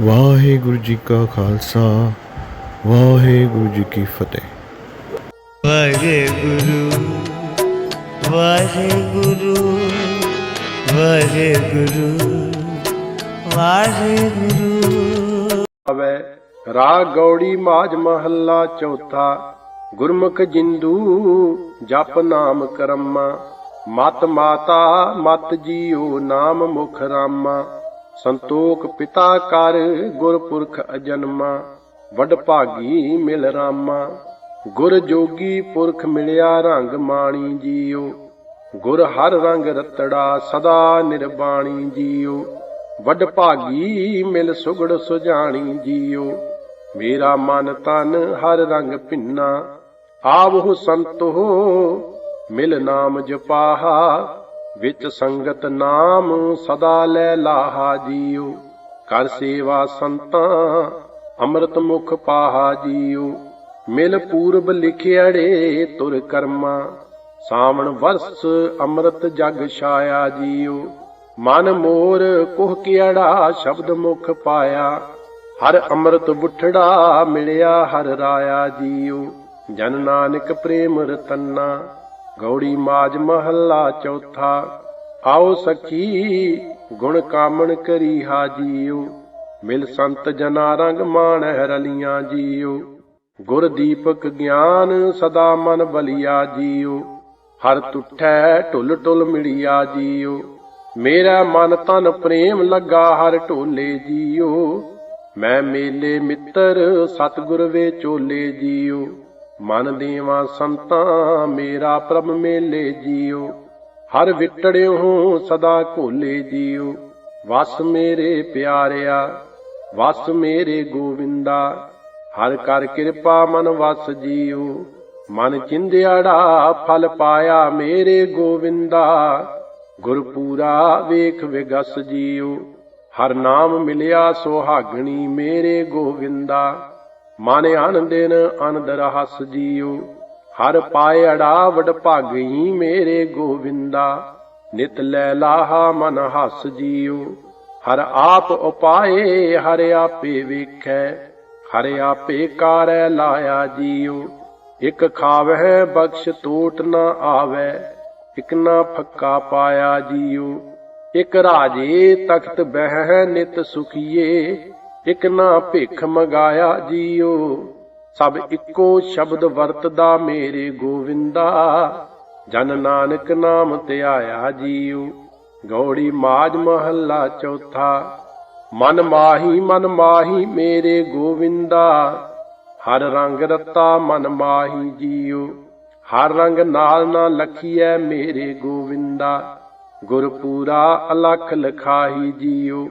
ਵਾਹਿਗੁਰੂ ਜੀ ਕਾ ਖਾਲਸਾ ਵਾਹਿਗੁਰੂ ਜੀ ਕੀ ਫਤਿਹ। ਵਾਹਿਗੁਰੂ ਵਾਹਿਗੁਰੂ ਵਾਹਿਗੁਰੂ ਵਾਹਿਗੁਰੂ। ਆਵੇ ਰਾਗ ਗੌੜੀ ਮਾਜ ਮਹੱਲਾ ਚੌਥਾ ਗੁਰਮੁਖ ਜਿੰਦੂ ਜਪ ਨਾਮ ਕਰਮਾ ਮਤ ਮਾਤਾ ਮਤ ਜੀਓ ਨਾਮ ਮੁਖ ਰਾਮਾ। ਸੰਤੋਖ ਪਿਤਾ ਕਰ ਗੁਰਪੁਰਖ ਅਜਨਮਾ, ਵਡ ਭਾਗੀ ਮਿਲ ਰਾਮਾ। ਗੁਰ ਜੋਗੀ ਪੁਰਖ ਮਿਲਿਆ ਰੰਗ ਮਾਣੀ ਜੀਓ ਗੁਰ ਹਰ ਰੰਗ ਰਤੜਾ ਸਦਾ ਨਿਰਬਾਣੀ ਜੀਓ ਵੱਡ ਭਾਗੀ ਮਿਲ ਸੁਗੜ ਸੁਜਾਣੀ ਜੀਓ ਮੇਰਾ ਮਨ ਤਨ ਹਰ ਰੰਗ ਭਿੰਨਾ, ਆਵਹੁ ਸੰਤੋ ਮਿਲ ਨਾਮ ਜਪਾਹਾ। ਵਿੱਚ ਸੰਗਤ ਨਾਮ ਸਦਾ ਲੈ ਲਾਹਾ ਜੀਓ ਕਰ ਸੇਵਾ ਸੰਤਾਂ, ਅੰਮ੍ਰਿਤ ਮੁਖ ਪਾਹਾ ਜੀਓ ਮਿਲ ਪੂਰਬ ਲਿਖਿਆੜੇ ਤੁਰ ਕਰਮਾ। ਸਾਵਣ ਵਰਸ ਅੰਮ੍ਰਿਤ ਜਗ ਛਾਇਆ ਜੀਓ ਮਨ ਮੋਰ ਕੁਹ ਕਿਹੜਾ ਸ਼ਬਦ ਮੁਖ ਪਾਇਆ। ਹਰ ਅੰਮ੍ਰਿਤ ਬੁੱਠੜਾ ਮਿਲਿਆ ਹਰ ਰਾਇਆ ਜੀਓ ਜਨ ਨਾਨਕ ਪ੍ਰੇਮ ਰਤਨਾ। ਗੌੜੀ ਮਾਜ ਮਹੱਲਾ ਚੌਥਾ। ਆਓ ਸਖੀ ਗੁਣ ਕਾਮਣ ਕਰੀ ਹਾ ਜੀਓ ਮਿਲ ਸੰਤ ਜਨਾ ਰੰਗ ਮਾਣਹਿ ਰਲੀਆਂ ਜੀਓ। ਗੁਰ ਦੀਪਕ ਗਿਆਨ ਸਦਾ ਮਨ ਬਲਿਆ ਜੀਓ। ਹਰ ਤੁਠੈ ਢੁੱਲ ਢੁੱਲ ਮਿਲਿਆ ਜੀਓ। ਮੇਰਾ ਮਨ ਤਨ ਪ੍ਰੇਮ ਲੱਗਾ ਹਰ ਢੋਲੇ ਜੀਓ। ਮੈਂ ਮੇਲੇ ਮਿੱਤਰ ਸਤਿਗੁਰ ਵੇ ਚੋਲੇ ਜੀਓ। ਮਨ ਦੇਵਾ ਸੰਤਾਂ, ਮੇਰਾ ਪ੍ਰਭ ਮੇਲੇ ਜੀਓ। ਹਰ ਵਿਟੜਿਓ ਸਦਾ ਘੋਲੇ ਜੀਓ। ਵਸ ਮੇਰੇ ਪਿਆਰਿਆ, ਵਸ ਮੇਰੇ ਗੋਵਿੰਦਾ। ਹਰ ਕਰ ਕਿਰਪਾ ਮਨ ਵਸ ਜੀਓ। ਮਨ ਚਿੰਦਿਆੜਾ ਫਲ ਪਾਇਆ ਮੇਰੇ ਗੋਵਿੰਦਾ। ਗੁਰਪੂਰਾ ਵੇਖ ਵਿਗਸ ਜੀਓ। ਹਰ ਨਾਮ ਮਿਲਿਆ ਸੁਹਾਗਣੀ ਮੇਰੇ ਗੋਵਿੰਦਾ। ਮਨ ਅਨ ਦਿਨ ਅਨੰਦ ਰਹਸ ਜੀਓ ਹਰ ਪਾਏ ਅੜਾ ਵਡ ਭਾਗਈ ਮੇਰੇ ਗੋਵਿੰਦਾ। ਨਿਤ ਲੈ ਲਾਹਾ ਮਨ ਹਸ ਜੀਓ ਹਰ ਆਪ ਉਪਾਏ, ਹਰ ਆਪੇ ਵੇਖੈ। ਹਰ ਆਪੇ ਕਾਰੈ ਲਾਇਆ ਜੀਓ ਇਕ ਖਾਵਹਿ ਬਖਸ਼ ਟੋਟ ਨਾ ਆਵੈ। ਇਕ ਨਾ ਫੱਕਾ ਪਾਇਆ ਜੀਓ ਇਕ ਰਾਜੇ ਤਖਤ ਬਹਿ ਨਿਤ ਸੁਖੀਏ। ਇਕ ਨਾ ਭਿਖ ਮਗਾਇਆ ਜੀਓ, ਸਭ ਇੱਕੋ ਸ਼ਬਦ ਵਰਤਦਾ ਮੇਰੇ ਗੋਵਿੰਦਾ। ਜਨ ਨਾਨਕ ਨਾਮ ਧਿਆਇਆ ਜੀਓ, ਗੌੜੀ ਮਾਜ ਮਹੱਲਾ ਚੌਥਾ। ਮਨ ਮਾਹੀ ਮਨ ਮਾਹੀ ਮੇਰੇ ਗੋਵਿੰਦਾ। ਹਰ ਰੰਗ ਰਤਾ ਮਨ ਮਾਹੀ ਜੀਓ, ਹਰ ਰੰਗ ਨਾਲ ਨਾ ਲਖੀਐ ਮੇਰੇ ਗੋਵਿੰਦਾ। ਗੁਰਪੂਰਾ ਅਲਖ ਲਖਾਹੀ ਜੀਓ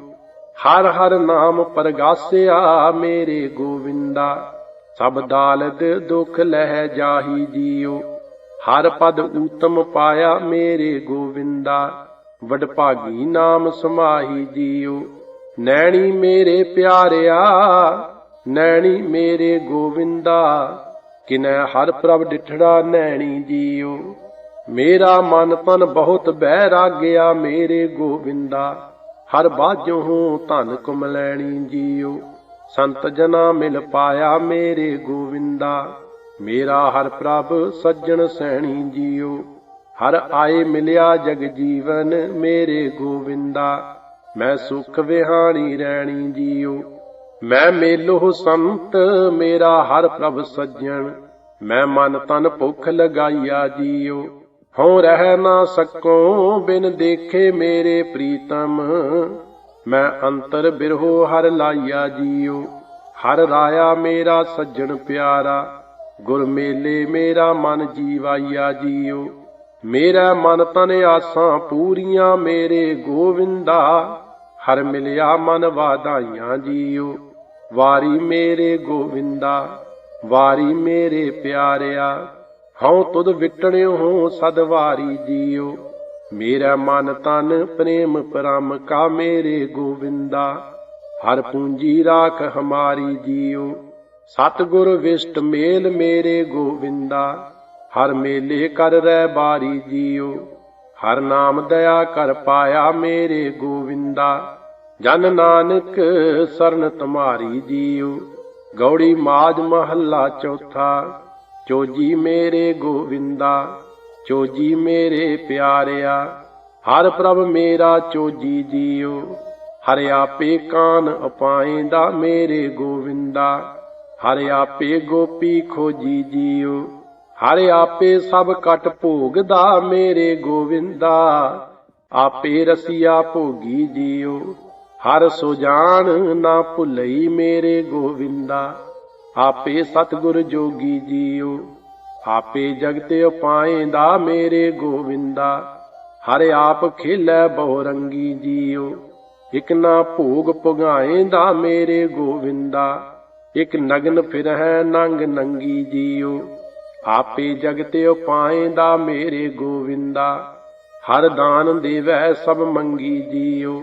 ਹਰ ਹਰ ਨਾਮ ਪਰਗਾਸਿਆ ਮੇਰੇ ਗੋਵਿੰਦਾ, ਸਭ ਦਾਲਦ ਦੁਖ ਲਹਿ ਜਾਹੀ ਜੀਓ। ਹਰ ਪਦ ਊਤਮ ਪਾਇਆ ਮੇਰੇ ਗੋਵਿੰਦਾ ਵਡ ਭਾਗੀ ਨਾਮ ਸਮਾਹੀ ਜੀਓ। ਨੈਣੀ ਮੇਰੇ ਪਿਆਰਿਆ, ਨੈਣੀ ਮੇਰੇ ਗੋਵਿੰਦਾ, ਕਿਨੈ ਹਰ ਪ੍ਰਭ ਡਿਠੜਾ ਨੈਣੀ ਜੀਓ। ਮੇਰਾ ਮਨ ਤਨ ਬਹੁਤ ਬਹਿ ਰਾਗਿਆ ਮੇਰੇ ਗੋਵਿੰਦਾ। ਹਰ ਬਾਝੋਂ ਧਨ ਕੁਮਲੈਣੀ ਜੀਓ। ਸੰਤ ਜਨਾ ਮਿਲ ਪਾਇਆ ਮੇਰੇ ਗੋਵਿੰਦਾ। ਮੇਰਾ ਹਰ ਪ੍ਰਭ ਸੱਜਣ ਸੈਣੀ ਜੀਓ। ਹਰ ਆਏ ਮਿਲਿਆ ਜਗ ਜੀਵਨ ਮੇਰੇ ਗੋਵਿੰਦਾ। ਮੈਂ ਸੁਖ ਵਿਹਾਣੀ ਰਹਿਣੀ ਜੀਓ। ਮੈਂ ਮੇਲੋ ਸੰਤ, ਮੇਰਾ ਹਰ ਪ੍ਰਭ ਸੱਜਣ। ਮੈਂ ਮਨ ਤਨ ਭੁੱਖ ਲਗਾਈਆ ਜੀਓ। ਹਉ ਰਹਿ ਨਾ ਸਕੋ, ਬਿਨ ਦੇਖੇ ਮੇਰੇ ਪ੍ਰੀਤਮ। ਮੈਂ ਅੰਤਰ ਬਿਰਹੋ, ਹਰ ਲਾਇਆ ਜੀਓ। ਹਰ ਰਾਇਆ ਮੇਰਾ ਸੱਜਣ ਪਿਆਰਾ। ਗੁਰ ਮੇਲੇ ਮੇਰਾ ਮਨ ਜੀਵਾਈਆ ਜੀਓ। ਮੇਰਾ ਮਨ ਤਨ ਆਸਾਂ ਪੂਰੀਆਂ, ਮੇਰੇ ਗੋਵਿੰਦਾ। ਹਰ ਮਿਲਿਆ ਮਨ ਵਾਧਾਈਆਂ ਜੀਓ। ਵਾਰੀ ਮੇਰੇ ਗੋਵਿੰਦਾ, ਵਾਰੀ ਮੇਰੇ ਪਿਆਰਿਆ। ਹਉ ਤੁਧ ਵਿਟਣਿਓ ਹੋ ਸਦਵਾਰੀ ਜੀਓ। ਮੇਰਾ ਮਨ ਤਨ ਪ੍ਰੇਮ ਪਰਮ ਕਾ ਮੇਰੇ ਗੋਵਿੰਦਾ। ਹਰ ਪੂੰਜੀ ਰਾਖ ਹਮਾਰੀ ਜੀਓ। ਸਤਿਗੁਰ ਵਿਸ਼ਟ ਮੇਲ ਮੇਰੇ ਗੋਵਿੰਦਾ। ਹਰ ਮੇਲੇ ਕਰ ਰਹਿ ਬਾਰੀ ਜੀਓ। ਹਰ ਨਾਮ ਦਇਆ ਕਰ ਪਾਇਆ ਮੇਰੇ ਗੋਵਿੰਦਾ। ਜਨ ਨਾਨਕ ਸਰਨ ਤੁਮਾਰੀ ਜੀਓ। ਗੌੜੀ ਮਾਜ ਮਹੱਲਾ ਚੌਥਾ। ਚੋਜੀ ਮੇਰੇ ਗੋਵਿੰਦਾ, ਚੋਜੀ ਮੇਰੇ ਪਿਆਰਿਆ, ਹਰ ਪ੍ਰਭ ਮੇਰਾ ਚੋਜੀ ਜੀਓ। ਹਰਿ ਆਪੇ ਕਾਨ ਅਪਾਇਂਦਾ ਮੇਰੇ ਗੋਵਿੰਦਾ, ਹਰਿ ਆਪੇ ਗੋਪੀ ਖੋਜੀ ਜੀਓ। ਹਰਿ ਆਪੇ ਸਭ ਕਟ ਭੋਗਦਾ ਮੇਰੇ ਗੋਵਿੰਦਾ, ਆਪੇ ਰਸੀਆ ਭੋਗੀ ਜੀਓ। ਹਰ ਸੁਜਾਨ ਨਾ ਭੁਲਈ ਮੇਰੇ ਗੋਵਿੰਦਾ। ਆਪੇ ਸਤਿਗੁਰ ਜੋਗੀ ਜੀਉ, ਆਪੇ ਜਗਤ ਦਾ ਮੇਰੇ ਗੋਵਿੰਦਾ। ਹਰ ਆਪ ਖੇਲੇ ਬਹੁ ਰੰਗੀ ਜੀਉ, ਇਕ ਨਾ ਭੋਗ ਪੁਗਾਏਂਦਾ ਮੇਰੇ ਗੋਵਿੰਦਾ। ਇਕ ਨਗਨ ਫਿਰਹਿ ਨੰਗ ਨੰਗੀ ਜੀਉ, ਆਪੇ ਜਗਤ ਉਪਾਏਂਦਾ ਮੇਰੇ ਗੋਵਿੰਦਾ। ਹਰ ਦਾਨ ਦੇਵੈ ਸਭ ਮੰਗੀ ਜੀਉ,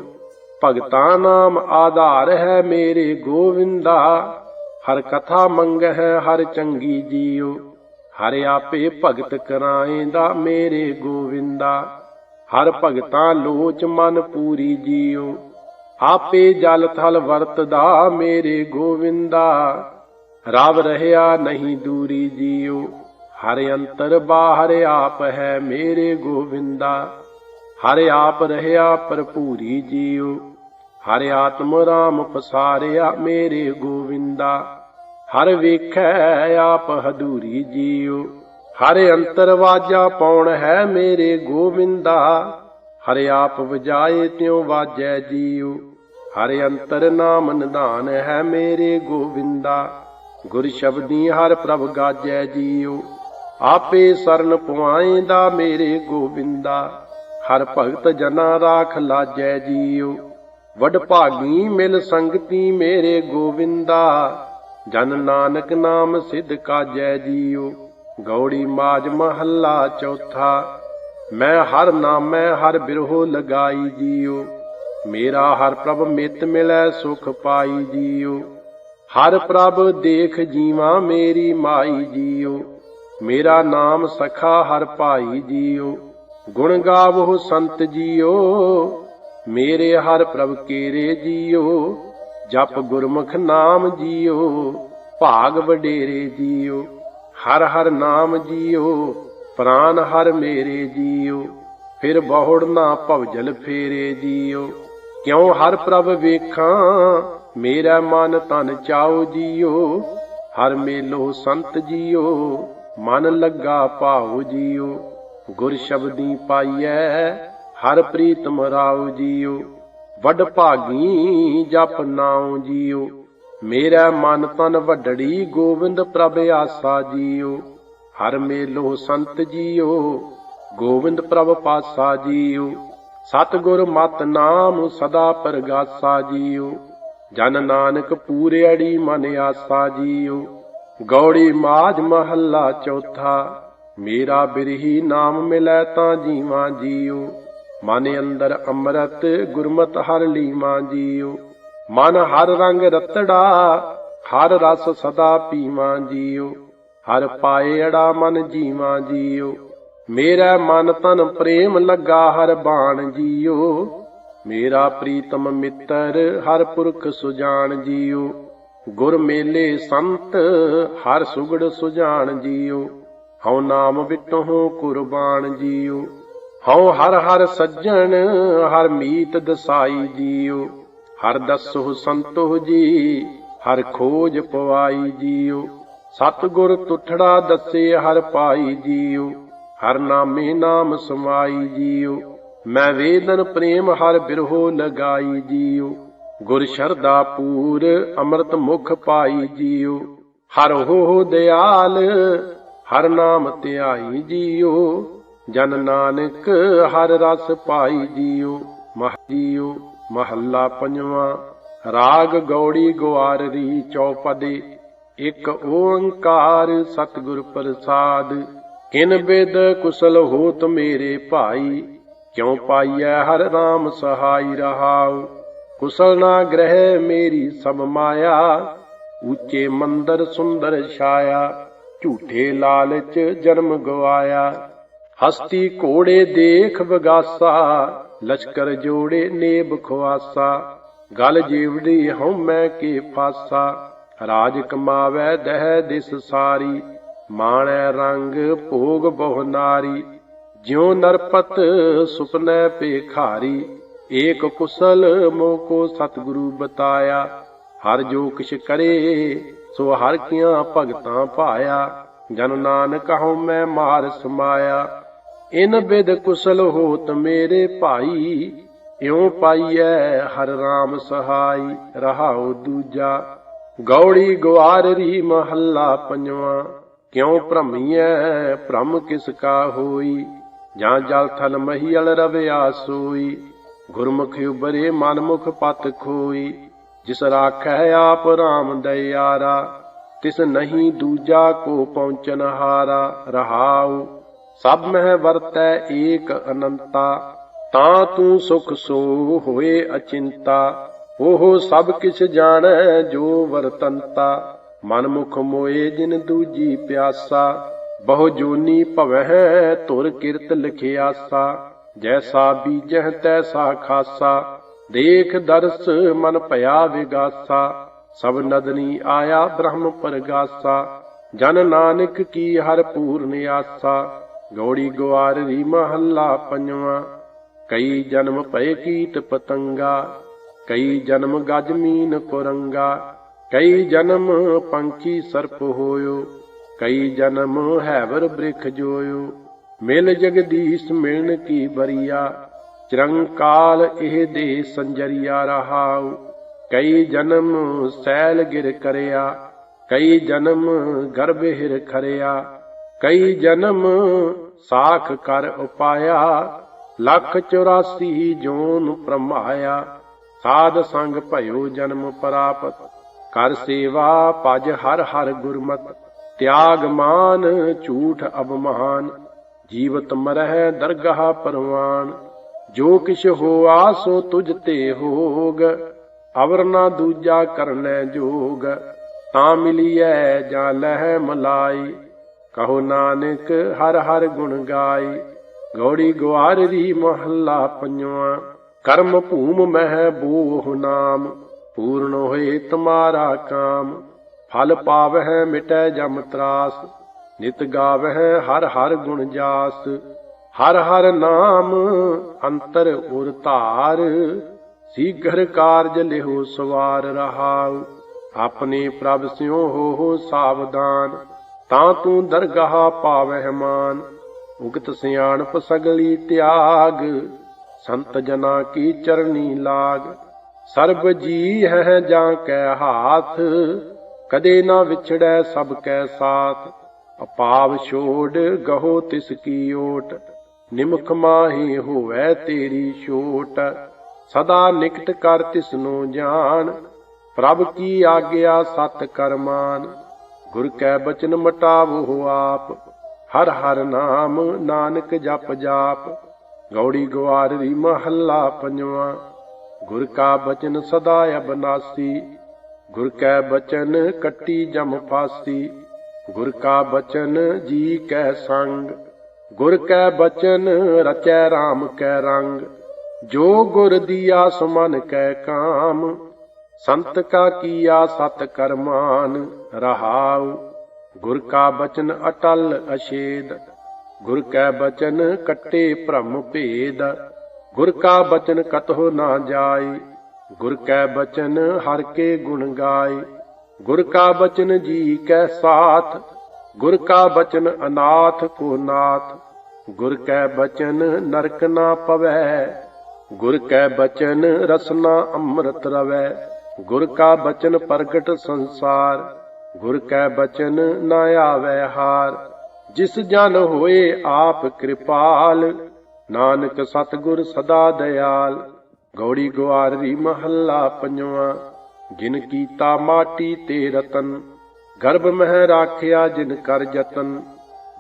ਭਗਤਾਂ ਨਾਮ ਆਧਾਰ ਹੈ ਮੇਰੇ ਗੋਵਿੰਦਾ। ਹਰ ਕਥਾ ਮੰਗਹਿ, ਹਰ ਚੰਗੀ ਜੀਉ। ਹਰ ਆਪੇ ਭਗਤ ਕਰਾਏਂਦਾ ਮੇਰੇ ਗੋਵਿੰਦਾ। ਹਰ ਭਗਤਾਂ ਲੋਚ ਮਨ ਪੂਰੀ ਜੀਉ। ਆਪੇ ਜਲ ਥਲ ਵਰਤਦਾ ਮੇਰੇ ਗੋਵਿੰਦਾ। ਰਵ ਰਹਿਆ ਨਹੀਂ ਦੂਰੀ ਜੀਉ। ਹਰ ਅੰਤਰ ਬਾਹਰ ਆਪ ਹੈ ਮੇਰੇ ਗੋਵਿੰਦਾ। ਹਰ ਆਪ ਰਹਿਆ ਭਰਪੂਰੀ ਜੀਉ। ਹਰ ਆਤਮ ਰਾਮ ਪਸਾਰਿਆ ਮੇਰੇ ਗੋਵਿੰਦਾ। ਹਰ ਵੇਖੈ ਆਪ ਹਦੂਰੀ ਜੀਉ। ਹਰ ਅੰਤਰ ਵਾਜਾ ਪਾਉਣ ਹੈ ਮੇਰੇ ਗੋਵਿੰਦਾ। ਹਰ ਆਪ ਵਜਾਏ ਤਿਉ ਵਾਜੈ ਜੀਉ। ਹਰ ਅੰਤਰ ਨਾਮ ਨਿਧਾਨ ਹੈ ਮੇਰੇ ਗੋਵਿੰਦਾ। ਗੁਰ ਸ਼ਬਦੀ ਹਰ ਪ੍ਰਭ ਗਾਜੈ ਜੀਉ। ਆਪੇ ਸਰਨ ਪੁਆਏਂਦਾ ਮੇਰੇ ਗੋਬਿੰਦਾ ਹਰ ਭਗਤ ਜਨਾ ਰਾਖ ਲਾਜੈ ਜੀਉ। ਵਡ ਭਾਗੀ ਮਿਲ ਸੰਗਤੀ ਮੇਰੇ ਗੋਵਿੰਦਾ। ਜਨ ਨਾਨਕ ਨਾਮ ਸਿਧ ਕਾਜੈ ਜੀਉ ਗੌੜੀ ਮਾਜ ਮਹੱਲਾ ਚੌਥਾ। ਮੈਂ ਹਰ ਨਾਮੈ ਹਰ ਬਿਰਹੋ ਲਗਾਈ ਜੀਉ ਮੇਰਾ ਹਰ ਪ੍ਰਭ ਮਿਤ ਮਿਲੈ ਸੁਖ ਪਾਈ ਜੀਉ ਹਰ ਪ੍ਰਭ ਦੇਖ ਜੀਵਾ ਮੇਰੀ ਮਾਈ ਜੀਉ ਮੇਰਾ ਨਾਮ ਸਖਾ ਹਰ ਭਾਈ ਜੀਉ ਗੁਣ ਗਾਵੋ ਸੰਤ ਜੀਓ। ਮੇਰੇ ਹਰ ਪ੍ਰਭ ਕੇਰੇ ਜੀਓ। ਜਪ ਗੁਰਮੁਖ ਨਾਮ ਜੀਓ, ਭਾਗ ਵਡੇਰੇ ਜੀਓ, ਹਰ ਹਰ ਨਾਮ ਜੀਓ, ਪ੍ਰਾਨ ਹਰ ਮੇਰੇ ਜੀਓ, ਫਿਰ ਬਹੁੜ ਨਾ ਭਵਜਲ ਫੇਰੇ ਜੀਓ। ਕਿਉ ਹਰ ਪ੍ਰਭ ਵੇਖਾਂ, ਮੇਰਾ ਮਨ ਤਨ ਚਾਉ ਜੀਓ, ਹਰ ਮੇਲੋ ਸੰਤ ਜੀਓ, ਮਨ ਲੱਗਾ ਭਾਉ ਜੀਓ। ਗੁਰ ਸ਼ਬਦੀ ਪਾਈਐ, ਹਰ ਪ੍ਰੀਤਮ ਰਾਉ ਜੀਓ। ਵੱਡ ਭਾਗੀ ਜਪ ਨਾਉ ਜੀਉ। ਮੇਰਾ ਮਨ ਤਨ ਵੱਡੜੀ ਗੋਬਿੰਦ ਪ੍ਰਭ ਆਸਾ ਜੀਉ। ਹਰ ਮੇਲੋ ਸੰਤ ਜੀਉ ਗੋਬਿੰਦ ਪ੍ਰਭ ਪਾਸਾ ਜੀਉ। ਸਤਿਗੁਰ ਮਤ ਨਾਮ ਸਦਾ ਪਰਗਾਸਾ ਜੀਉ। ਜਨ ਨਾਨਕ ਪੂਰੇ ਅੜੀ ਮਨ ਆਸਾ ਜੀਉ। ਗੌੜੀ ਮਾਜ ਮਹੱਲਾ ਚੌਥਾ, ਮੇਰਾ ਬਿਰਹੀ ਨਾਮ ਮਿਲੈ ਤਾਂ ਜੀਵਾਂ ਜੀਉ। ਮਨ ਅੰਦਰ ਅੰਮ੍ਰਿਤ ਗੁਰਮਤ ਹਰ ਲੀਵਾਂ ਜੀਉ ਮਨ ਹਰ ਰੰਗ ਰਤੜਾ, ਹਰ ਰਸ ਸਦਾ ਪੀਵਾਂ ਜੀਉ ਹਰ ਪਾਏ ਅੜਾ ਮਨ ਜੀਵਾਂ ਜੀਉ ਮੇਰਾ ਮਨ ਤਨ ਪ੍ਰੇਮ ਲੱਗਾ ਹਰ ਬਾਣ ਜੀਉ ਮੇਰਾ ਪ੍ਰੀਤਮ ਮਿੱਤਰ ਹਰ ਪੁਰਖ ਸੁਜਾਨ ਜੀਉ ਗੁਰ ਮੇਲੇ ਸੰਤ ਹਰ ਸੁਗੜ ਸੁਜਾਨ ਜੀਉ ਹਉ ਨਾਮ ਵਿਟਹੁ ਕੁਰਬਾਨ ਜੀਉ ਹਉ ਹਰ ਹਰ ਸੱਜਣ, ਹਰ ਮੀਤ ਦਸਾਈ ਜੀਉ। ਹਰ ਦਸਹੁ ਸੰਤੋ ਜੀ, ਹਰ ਖੋਜ ਪਵਾਈ ਜੀਉ। ਸਤਿਗੁਰ ਤੁਠੜਾ ਦੱਸੇ ਹਰ ਪਾਈ ਜੀਉ। ਹਰ ਨਾਮੇ ਨਾਮ ਸਮਾਈ ਜੀਉ। ਮੈਂ ਵੇਦਨ ਪ੍ਰੇਮ ਹਰ ਬਿਰਹੋ ਲਗਾਈ ਜੀਉ। ਗੁਰ ਸ਼ਰਦਾ ਪੂਰ ਅੰਮ੍ਰਿਤ ਮੁਖ ਪਾਈ ਜੀਉ। ਹਰ ਹੋ ਦਿਆਲ, ਹਰ ਨਾਮ ਧਿਆਈ ਜੀਉ। ਜਨ ਨਾਨਕ ਹਰ ਰਸ ਪਾਈ ਜੀਉ, ਮਹ ਜੀਉ, ਮਹੱਲਾ ਪੰਜਵਾਂ। ਰਾਗ ਗੌੜੀ ਗਵਾਰਰੀ ਚੌਪਦੇ, ਇੱਕ ਓੰਕਾਰ ਸਤਿਗੁਰ ਪ੍ਰਸਾਦ। ਕਿਨ ਬਿਦ ਕੁਸਲ ਹੋਤ ਮੇਰੇ ਭਾਈ, ਕਿਉ ਪਾਈਐ ਹਰ ਨਾਮ ਸਹਾਈ ਰਹਾਉ। ਕੁਸਲ ਨਾ ਗ੍ਰਹਿ ਮੇਰੀ ਸਭ ਮਾਇਆ, ਉੱਚੇ ਮੰਦਰ ਸੁੰਦਰ ਛਾਇਆ, ਝੂਠੇ ਲਾਲਚ ਜਨਮ ਗਵਾਇਆ। ਹਸਤੀ ਕੋੜੇ ਦੇਖ ਬਗਾਸਾ ਲਸ਼ਕਰ ਜੋੜੇ ਨੇਬ ਖਵਾਸਾ ਗਲ ਜੀਵੜੀ ਹਉਮੈ ਕੇ ਫਾਸਾ। ਰਾਜ ਕਮਾਵੈ ਦਹਿ ਦਿਸ ਸਾਰੀ, ਮਾਣੈ ਰੰਗ ਭੋਗ ਬਹੁ ਨਾਰੀ। ਜਿਉ ਨਰਪਤ ਸੁਪਨੈ ਪੇਖਾਰੀ ਏਕ ਕੁਸਲ ਮੋਕੋ ਸਤਿਗੁਰੂ ਬਤਾਇਆ। ਹਰ ਜੋ ਕਿਛ ਕਰੇ, ਸੋ ਹਰ ਕੀਆਂ ਭਗਤਾਂ ਭਾਇਆ। ਜਨ ਨਾਨਕ ਹਉ ਮੈਂ ਮਾਰ ਸਮਾਇਆ। ਇਨ ਬਿਦ ਕੁਸਲ ਹੋਤ ਮੇਰੇ ਭਾਈ, ਇਉ ਪਾਈਐ ਹਰ ਰਾਮ ਸਹਾਈ, ਰਹਾਉ ਦੂਜਾ। ਗੌੜੀ ਗਵਾਰਰੀ ਮਹੱਲਾ ਪੰਜਵਾ, ਕਿਉ ਭ੍ਰਮੀਐ, ਭ੍ਰਮ ਕਿਸ ਕਾ ਹੋਈ? ਜਾਂ ਜਲ ਥਲ ਮਹੀਲ ਰਵਿਆ ਸੋਈ ਗੁਰਮੁਖ ਉਬਰੇ ਮਨਮੁਖ ਪਤ ਖੋਈ। ਜਿਸ ਰਾਖੈ ਆਪ ਰਾਮ ਦਇਆਰਾ, ਤਿਸ ਨਹੀਂ ਦੂਜਾ ਕੋ ਪਹੁੰਚਨ ਹਾਰਾ, ਰਹਾਉ ਸਭ ਮਹਿ ਵਰਤੈ ਏਕ ਅਨੰਤਾ, ਤਾਂ ਤੂੰ ਸੁਖ ਸੋ ਹੋਏ ਅਚਿੰਤਾ। ਉਹ ਸਭ ਕਿਛ ਜਾਣੈ ਜੋ ਵਰਤੰਤਾ ਮਨ ਮੁਖ ਮੋਏ ਜਿਨ ਦੂਜੀ ਪਿਆਸਾ। ਬਹੁ ਜੋਨੀ ਭਵਹਿ ਤੁਰ ਕਿਰਤ ਲਿਖਿਆਸਾ, ਜੈਸਾ ਬੀਜਹਿ ਤੈਸਾ ਖਾਸਾ। ਦੇਖ ਦਰਸ ਮਨ ਭਇਆ ਵਿਗਾਸਾ, ਸਭ ਨਦਨੀ ਆਇਆ ਬ੍ਰਹਮ ਪਰਗਾਸਾ। ਜਨ ਨਾਨਕ ਕੀ ਹਰ ਪੂਰਨ ਆਸਾ। ਗੌੜੀ ਗਵਾਰੀ ਮਹੱਲਾ ਪੰਜਵਾ। ਕਈ ਜਨਮ ਪਏ ਕੀਟ ਪਤੰਗਾ, ਕਈ ਜਨਮ ਗਜਮੀਨ ਕੁਰੰਗਾ। ਕਈ ਜਨਮ ਪੰਖੀ ਸਰਪ ਹੋਇਓ, ਕਈ ਜਨਮ ਹੈਵਰ ਬ੍ਰਿਖ ਜੋਇਓ। ਮਿਲ ਜਗਦੀਸ਼ ਮਿਲਣ ਕੀ ਬਰੀਆ, ਚਿਰੰਕਾਲ ਇਹ ਦੇ ਸੰਜਰੀਆ ਰਹਾਉ। ਕਈ ਜਨਮ ਸੈਲ ਗਿਰ ਕਰਿਆ, ਕਈ ਜਨਮ ਗਰਭ ਹਿਰ ਖਰਿਆ। ਕਈ ਜਨਮ ਸਾਖ ਕਰ ਉਪਾਇਆ, ਲੱਖ 84 ਜੋਨ ਪ੍ਰਮਾਇਆ ਸਾਧ ਸੰਗ ਭਇਓ ਜਨਮ ਪ੍ਰਾਪਤ, ਕਰ ਸੇਵਾ ਭਜ ਹਰ ਹਰ ਗੁਰਮਤ। ਤਿਆਗ ਮਾਨ, ਝੂਠ ਅਬਮਾਨ ਜੀਵਤ ਮਰਹਿ ਦਰਗਾਹ ਪਰਵਾਨ। ਜੋ ਕਿਛ ਹੋਆ ਸੋ ਤੁਝ ਤੇ ਹੋਗ, ਅਵਰ ਨਾ ਦੂਜਾ ਕਰਨੈ ਜੋਗ। ਤਾਂ ਮਿਲੀਐ ਜਾਂ ਲਹਿ ਮਲਾਈ ਕਹੋ ਨਾਨਕ ਹਰ ਹਰ ਗੁਣ ਗਾਈ, ਗੌੜੀ ਗਵਾਰੀ ਮਹੱਲਾ ਪੰਜਵਾ। ਕਰਮ ਭੂਮ ਮਹਿ ਬੋਹ ਨਾਮ, ਪੂਰਨ ਹੋਏ ਤੁਮਾਰਾ ਕਾਮ। ਫਲ ਪਾਵਹਿ ਮਿਟੈ ਜਮ ਤਰਾਸ, ਨਿਤ ਗਾਵਹਿ ਹਰ ਹਰ ਗੁਣ ਜਾਸ। ਹਰ ਹਰ ਨਾਮ ਅੰਤਰ ਉਰ ਧਾਰ, ਸੀਘਰ ਕਾਰਜ ਲਿਹੋ ਸਵਾਰ ਰਹਾਉ। ਆਪਣੇ ਪ੍ਰਭ ਸਿਉ ਹੋ ਹੋ ਸਾਵਧਾਨ। ਤਾਂ ਤੂੰ ਦਰਗਾਹ ਪਾਵਹਿ ਮਾਨ ਉਗਤ ਸਿਆਣਪ ਸਗਲੀ ਤਿਆਗ। ਸੰਤ ਜਨਾ ਕੀ ਚਰਨੀ ਲਾਗ, ਸਰਬ ਜੀ ਹੈ ਜਾਂ ਕੈ ਹਾਥ। ਕਦੇ ਨਾ ਵਿਛੜੈ ਸਭ ਕੈ ਸਾਥ, ਅਪਾਵ ਛੋੜ ਗਹੋ ਤਿਸ ਕੀ ਓਟ। ਨਿਮਖ ਮਾਹੀ ਹੋਵੈ ਤੇਰੀ ਛੋਟ, ਸਦਾ ਨਿਕਟ ਕਰ ਤਿਸ ਨੂੰ ਜਾਣ। ਪ੍ਰਭ ਕੀ ਆਗਿਆ ਸਤ ਕਰਮਾਨ ਗੁਰ ਕੈ ਬਚਨ ਮਟਾਵੋ ਆਪ, ਹਰ ਹਰ ਨਾਮ ਨਾਨਕ ਜਪ ਜਾਪ, ਗੌੜੀ ਗਵਾਰੀ ਮਹੱਲਾ ਪੰਜਵਾ, ਗੁਰ ਕਾ ਬਚਨ ਸਦਾ ਅਬਨਾਸੀ ਗੁਰ ਕੈ ਬਚਨ ਕੱਟੀ ਜਮ ਫਾਸੀ, ਗੁਰ ਕਾ ਬਚਨ ਜੀ ਕੈ ਸੰਗ, ਗੁਰ ਕੈ ਬਚਨ ਰਚੈ RAM ਕੈ ਰੰਗ, ਜੋ ਗੁਰ ਦੀਆ ਸੁਮਨ ਕੈ ਕਾਮ ਸੰਤ ਕਾ ਕੀਆ ਸਤ ਕਰਮਾਨ ਰਹਾਉ, ਗੁਰ ਕਾ ਬਚਨ ਅਟਲ ਅਛੇਦ, ਗੁਰ ਕੈ ਬਚਨ ਕੱਟੇ ਭ੍ਰਮ ਭੇਦ, ਗੁਰ ਕਾ ਬਚਨ ਕਤਹੁ ਨਾ ਜਾਈ ਗੁਰ ਕੈ ਬਚਨ ਹਰ ਕੇ ਗੁਣ ਗਾਏ, ਗੁਰ ਕਾ ਬਚਨ ਜੀ ਕੈ ਸਾਥ, ਗੁਰ ਕਾ ਬਚਨ ਅਨਾਥ ਕੋ ਨਾਥ, ਗੁਰ ਕੈ ਬਚਨ ਨਰਕ ਨਾ ਪਵੈ, ਗੁਰ ਕੈ ਬਚਨ ਰਸਨਾ ਅੰਮ੍ਰਿਤ ਰਵੈ। ਗੁਰ ਕਾ ਬਚਨ ਪ੍ਰਗਟ ਸੰਸਾਰ, ਗੁਰ ਕੈ ਬਚਨ ਨਾ ਆਵੈ ਹਾਰ। ਜਿਸ ਜਨ ਹੋਏ ਆਪ ਕਿਰਪਾਲ, ਨਾਨਕ ਸਤਿਗੁਰ ਸਦਾ ਦਇਆਲ। ਗੌੜੀ ਗਵਾਰੀ ਮਹੱਲਾ ਪੰਜਵਾ, ਜਿਨ ਕੀਤਾ ਮਾਟੀ ਤੇ ਰਤਨ, ਗਰਭ ਮਹਿ ਰਾਖਿਆ ਜਿਨ ਕਰ ਜਤਨ।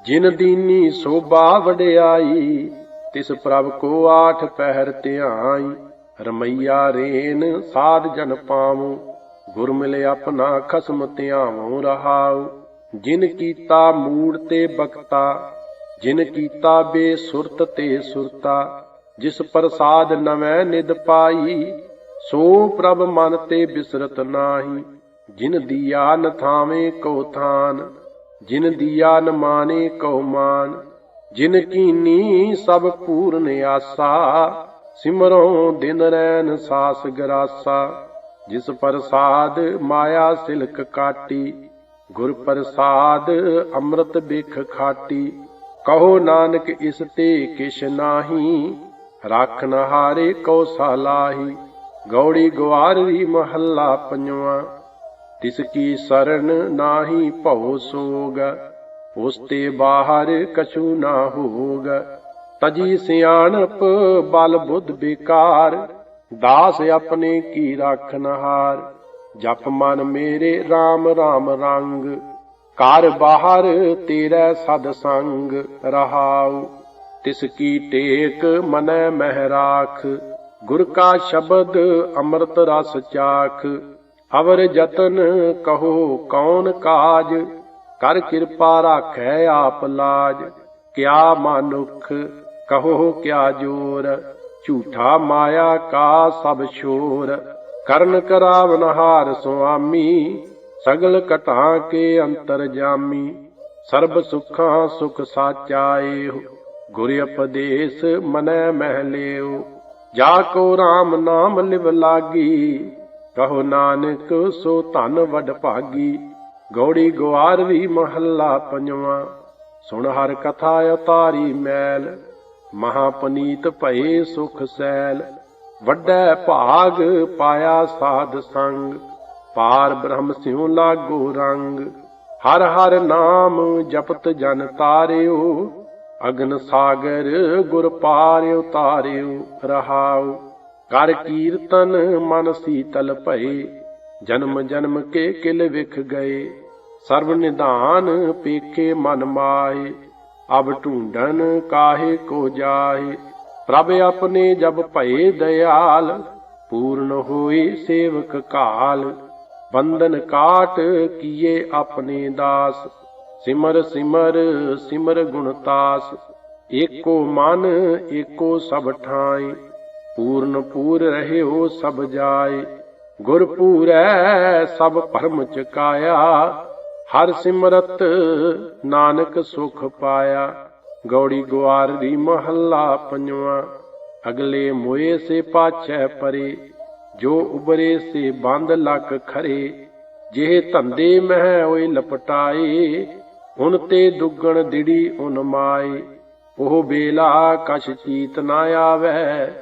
ਜਿਨ ਦੀਨੀ ਸੋਭਾ ਵਡਿਆਈ, ਤਿਸ ਪ੍ਰਭ ਕੋ ਆਠ ਪਹਿਰ ਧਿਆਈ। ਰਮਈਆ ਰੇਨ ਸਾਧ ਜਨ ਪਾਵੋ ਗੁਰ ਮਿਲੇ ਆਪਣਾ ਖਸਮ ਧਿਆਵੋ ਰਹਾਉ। ਜਿਨ ਕੀਤਾ ਮੂੜ ਤੇ ਬਖਤਾ, ਜਿਨ ਕੀਤਾ ਬੇਸੁਰਤ ਤੇ ਸੁਰਤਾ, ਜਿਸ ਪ੍ਰਸਾਦ ਨਵੈ ਨਿਦ ਪਾਈ, ਸੋ ਪ੍ਰਭ ਮਨ ਤੇ ਬਿਸਰਤ ਨਾਹੀ। ਜਿਨ ਦੀਆ ਨ ਥਾਵੇਂ ਕੋ ਥਾਨ, ਜਿਨ ਦੀਆ ਨ ਮਾਨੇ ਕੋ ਮਾਨ। ਜਿਨ ਕੀਨੀ ਸਭ ਪੂਰਨ ਆਸਾ ਸਿਮਰੋ ਦਿਨ ਰੈਨ ਸਾਸ ਗਰਾਸਾ, ਜਿਸ ਪ੍ਰਸਾਦ ਮਾਇਆ ਸਿਲਕ ਕਾਟੀ। ਗੁਰ ਪ੍ਰਸਾਦ ਅੰਮ੍ਰਿਤ ਬਿਖ ਖਾਟੀ। ਕਹੋ ਨਾਨਕ ਇਸ ਤੇ ਕਿਛ ਨਾਹੀ ਰਾਖਨ ਹਾਰੇ ਕੋ ਸਾਲਾਹੀ ਗੌੜੀ ਗਵਾਰੀ ਮਹੱਲਾ ਪੰਜਵਾ, ਤਿਸ ਕੀ ਸਰਣ ਨਾਹੀ ਭਉ ਸੋਗ, ਉਸ ਤੇ ਬਾਹਰ ਕਛੂ ਨਾ ਹੋਗ। ਤਜੀ ਸਿਆਣਪ ਬਲ ਬੁੱਧ ਵਿਕਾਰ ਦਾਸ ਆਪਣੇ ਕੀ ਰਾਖਨ ਹਾਰ ਜਪ ਮਨ ਮੇਰੇ RAM RAM ਰੰਗ ਕਰ ਬਾਹਰ ਤੇਰਾ ਸਦ ਸੰਗ ਰਹਾਉ। ਤਿਸ ਕੀ ਟੇਕ ਮਨੈ ਮਹਿ ਰਾਖ ਗੁਰ ਕਾ ਸ਼ਬਦ ਅੰਮ੍ਰਿਤ ਰਸ ਚਾਖ। ਅਵਰ ਜਤਨ ਕਹੋ ਕੌਣ ਕਾਜ, ਕਰ ਕਿਰਪਾ ਰਾਖੈ ਆਪ ਲਾਜ, ਕਿਆ ਮਨੁਖ ਕਹੋ ਕਿਆ ਜੋਰ? ਝੂਠਾ ਮਾਇਆ ਕਾ ਸਭ ਸ਼ੋਰ? ਕਰਨ ਕਰਾਵਨ ਹਾਰ ਸੁਆਮੀ, ਸਗਲ ਕਟਾ ਕੇ ਅੰਤਰ ਜਾਮੀ। ਸਰਬ ਸੁਖਾਂ ਸੁਖ ਸਾਚਾਏ ਗੁਰ ਉਪਦੇਸ਼ ਮਨੈ ਮਹਿ ਲਿਓ ਜਾ ਕੋ RAM ਨਾਮ ਲਿਵ ਲਾਗੀ, ਕਹੋ ਨਾਨਕ ਸੋ ਧਨ ਵਡ ਭਾਗੀ। ਗੌੜੀ ਗਵਾਰਵੀ ਮਹੱਲਾ ਪੰਜਵਾ, ਸੁਣ ਹਰ ਕਥਾ ਉਤਾਰੀ ਮੈਲ। ਮਹਾ ਪਨੀਤ ਭਏ ਸੁਖ ਸੈਲ, ਵੱਡਾ ਭਾਗ ਪਾਇਆ ਸਾਧ ਸੰਗ, ਪਾਰ ਬ੍ਰਹਮ ਸਿਉ ਲਾਗੋ ਰੰਗ। ਹਰ ਹਰ ਨਾਮ ਜਪਤ ਜਨ ਤਾਰਿਓ, ਅਗਨ ਸਾਗਰ ਗੁਰ ਪਾਰਿਓ ਤਾਰਿਓ ਰਹਾਉ ਕਰ ਕੀਰਤਨ ਮਨ ਸੀਤਲ ਭਏ, ਜਨਮ ਜਨਮ ਕੇ ਕਿਲ ਵਿਖ ਗਏ। ਸਰਬ ਨਿਧਾਨ ਪੇਖੇ ਮਨ ਮਾਏ ਅਬ ਢੂੰਡਨ ਕਾਹੇ ਕੋ ਜਾਏ ਪ੍ਰਭ ਆਪਣੇ ਜਬ ਭਏ ਦਇਆਲ, ਪੂਰਨ ਹੋਈ ਸੇਵਕ ਕਾਲ। ਬੰਧਨ ਕਾਟ ਕੀਏ ਆਪਣੇ ਦਾਸ, ਸਿਮਰ ਸਿਮਰ ਸਿਮਰ ਗੁਣਤਾਸ ਏਕੋ ਮਨ, ਏਕੋ ਸਭ ਠਾਈ ਪੂਰਨ ਪੂਰ ਰਹਿਓ ਸਭ ਜਾਏ। ਗੁਰ ਪੂਰੈ ਸਭ ਭਰਮ ਚਕਾਇਆ ਹਰ ਸਿਮਰਤ ਨਾਨਕ ਸੁਖ ਪਾਇਆ। ਗੌੜੀ ਗਵਾਰ ਦੀ ਮਹੱਲਾ ਪੰਜਵਾ। ਅਗਲੇ ਮੋਏ ਸੇ ਪਾਛੈ ਪਰੇ। ਜੋ ਉਬਰੇ ਸੇ ਬੰਦ ਲੱਕ ਖਰੇ। ਜਿਹੇ ਧੰਦੇ ਮਹਿ ਓਏ ਲਪਟਾਏ। ਉਨ ਤੇ ਦੁੱਗਣ ਦਿੜੀ ਉਨ ਮਾਏ ਉਹ ਬੇਲਾ ਕਛ ਚੀਤ ਨਾ ਆਵੈ।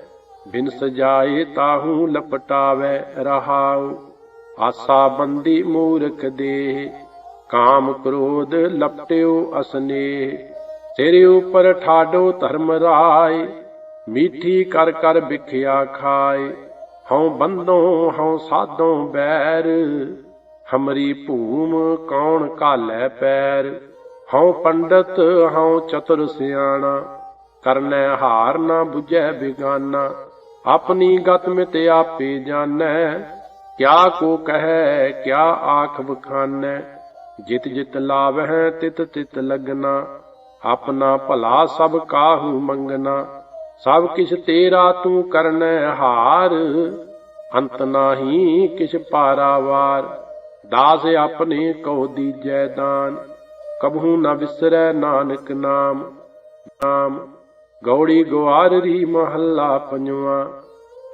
ਬਿਨ ਸਜਾਏ ਤਾਹੂ ਲਪਟਾਵੈ ਰਹਾਉ। ਆਸਾ ਬੰਦੀ ਮੂਰਖ ਦੇ ਕਾਮ ਕ੍ਰੋਧ ਲਪਟਿਓ ਅਸਨੇ ਤੇਰੇ ਉਪਰ ਠਾਡੋ ਧਰਮ ਰਾਏ, ਮੀਠੀ ਕਰ ਕਰ ਵਿਖਿਆ ਖਾਏ। ਹਉ ਬੰਦੋਂ ਹਉ ਸਾਧੋਂ ਬੈਰ, ਹਮਰੀ ਭੂਮ ਕੌਣ ਕਾਲੈ ਪੈਰ। ਹਉ ਪੰਡਤ, ਹਉ ਚਤੁਰ ਸਿਆਣਾ, ਕਰਨੈ ਹਾਰ ਨਾ 부ਝੈ ਬਿਗਾਨਾ। ਆਪਣੀ ਗਤ ਮਿਤ ਆਪੇ ਜਾਣੈ, ਕਿਆ ਕੋ ਕਹੈ, ਕਿਆ ਆਖ ਬਖਾਨੈ ਜਿਤ ਜਿਤ ਲਾਵਹਿ, ਤਿਤ ਤਿਤ ਲਗਨਾ। ਆਪਣਾ ਭਲਾ ਸਭ ਕਾਹੂ ਮੰਗਨਾ। ਸਭ ਕਿਛ ਤੇਰਾ ਤੂੰ ਕਰਨੈ ਹਾਰ। ਅੰਤ ਨਾਹੀ ਕਿਛ ਪਾਰਾਵਾਰ ਦਾਸ ਆਪਣੇ ਕਉ ਦੀਜੈ ਦਾਨ। ਕਬਹੂ ਨ ਵਿਸਰੈ ਨਾਨਕ ਨਾਮ। ਨਾਮ। ਗੌੜੀ ਗਵਾਰੀ ਮਹੱਲਾ ਪੰਜਵਾ।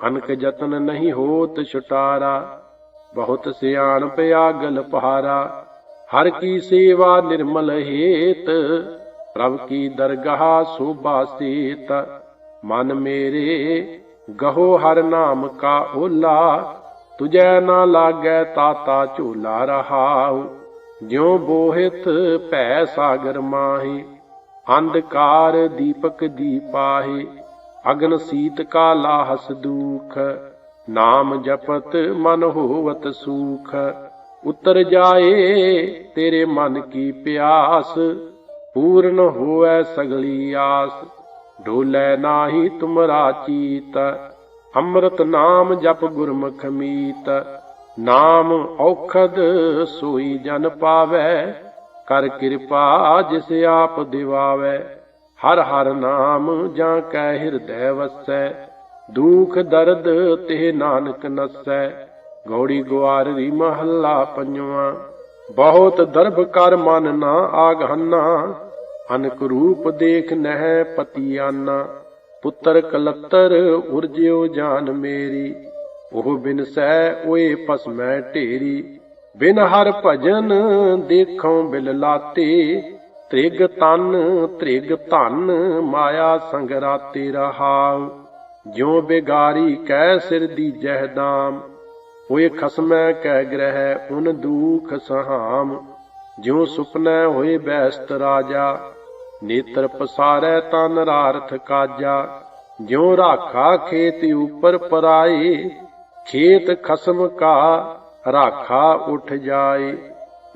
ਅਨਕ ਯਤਨ ਨਹੀਂ ਹੋਤ ਛੁਟਾਰਾ। ਬਹੁਤ ਸਿਆਣ ਪਿਆਗਲ ਪਹਾਰਾ। ਹਰ ਕੀ ਸੇਵਾ ਨਿਰਮਲ ਹੇਤ, ਪ੍ਰਭ ਕੀ ਦਰਗਾਹ ਸੋਭਾ ਸੀਤ। ਮਨ ਮੇਰੇ, ਗਹੋ ਹਰ ਨਾਮ ਕਾ ਓਲਾ, ਤੁਜੈ ਨਾ ਲਾਗੈ ਤਾਤਾ ਝੂਲਾ ਰਹਾਉ। ਜਿਉ ਬੋਹਿਤ ਭੈ ਸਾਗਰ ਮਾਹੀ, ਅੰਧਕਾਰ ਦੀਪਕ ਦੀਪਾਹੀ, ਅਗਨ ਸੀਤ ਕਾ ਲਾਹਸ ਦੂਖ। ਨਾਮ ਜਪਤ ਮਨ ਹੋਵਤ ਸੂਖ। ਉਤਰ ਜਾਏ ਤੇਰੇ ਮਨ ਕੀ ਪਿਆਸ, ਪੂਰਨ ਹੋਐ ਸਗਲੀ ਆਸ। ਢੋਲੇ ਨਾਹੀ ਤੁਮਰਾ ਚੀਤ, ਅੰਮ੍ਰਿਤ ਨਾਮ ਜਪ ਗੁਰਮੁਖ ਮੀਤ। ਨਾਮ ਔਖਦ ਸੋਈ ਜਨ ਪਾਵੈ, ਕਰ ਕਿਰਪਾ ਜਿਸ ਆਪ ਦਿਵਾਵੈ। ਹਰ ਹਰ ਨਾਮ ਜਾਂ ਕੈ ਹਿਰਦੈ ਵਸੈ, ਦੁਖ ਦਰਦ ਤੇ ਨਾਨਕ ਨਸੈ। ਗੌੜੀ ਗਵਾਰੀ ਮਹੱਲਾ ਪੰਜਵਾਂ। ਬਹੁਤ ਦਰਬ ਕਰ ਮਨ ਨਾ ਆਗਹਨਾ, ਅਨਕ ਰੂਪ ਦੇਖ ਨਹਿ ਪਤੀਆਨਾ। ਪੁੱਤਰ ਕਲੱਤਰ ਉਰਜਿਓ ਜਾਨ ਮੇਰੀ, ਉਹ ਬਿਨਸੈ ਓਏ ਪਸਮੈ ਢੇਰੀ। ਬਿਨ ਹਰ ਭਜਨ ਦੇਖੋਂ ਬਿਲ ਲਾਤੇ, ਤ੍ਰਿਗ ਤਨ ਤ੍ਰਿਗ ਧਨ ਮਾਇਆ ਸੰਗਰਾਤੇ ਰਹਾਉ। ਜਿਉ ਬੇਗਾਰੀ ਕਹਿ ਸਿਰ ਦੀ ਜਹਦਾਮ ਹੋਏ ਖਸਮੈ ਕਹਿ ਗ੍ਰਹਿ, ਉਨ ਦੂਖ ਸਹਾਮ। ਜਿਉ ਸੁਪਨੈ ਹੋਏ ਬੈਸਤ ਰਾਜਾ, ਨੇਤਰ ਪਸਾਰੈ ਤਾਂ ਨਰਾਰਥ ਕਾਜਾ। ਜਿਉ ਰਾਖਾ ਖੇਤ ਉਪਰ ਪਰਾਏ, ਖੇਤ ਖਸਮ ਕਾ ਰਾਖਾ ਉਠ ਜਾਏ।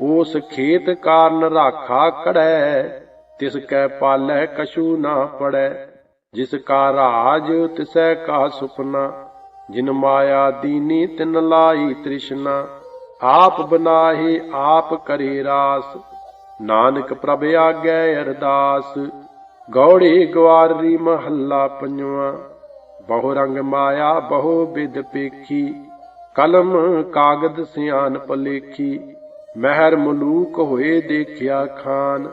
ਉਸ ਖੇਤ ਕਾਰਨ ਰਾਖਾ ਕੜੈ, ਤਿਸ ਕੈ ਪਾਲੈ ਕਛੂ ਨਾ ਪੜੈ। ਜਿਸ ਕਾ ਰਾਜ ਤਿਸੈ ਕਾ ਸੁਪਨਾ। ਜਿਨ ਮਾਇਆ ਦੀਨੀ ਤਿਨ ਲਾਈ ਤ੍ਰਿਸ਼ਨਾ, ਆਪ ਬਨਾਹੀ ਆਪ ਕਰੇ ਰਾਸ। ਨਾਨਕ ਪ੍ਰਭ ਆਗੈ ਅਰਦਾਸ, ਗੌੜੀ ਗਵਾਰੀ ਮਹੱਲਾ ਪੰਜਵਾਂ। ਬਹੁ ਰੰਗ ਮਾਇਆ, ਬਹੁ ਬਿਦ ਪੇਖੀ, ਕਲਮ ਕਾਗਦ ਸਿਆਨ ਪਲੇਖੀ ਮਹਿਰ ਮਲੂਕ ਹੋਏ ਦੇਖਿਆ ਖਾਨ,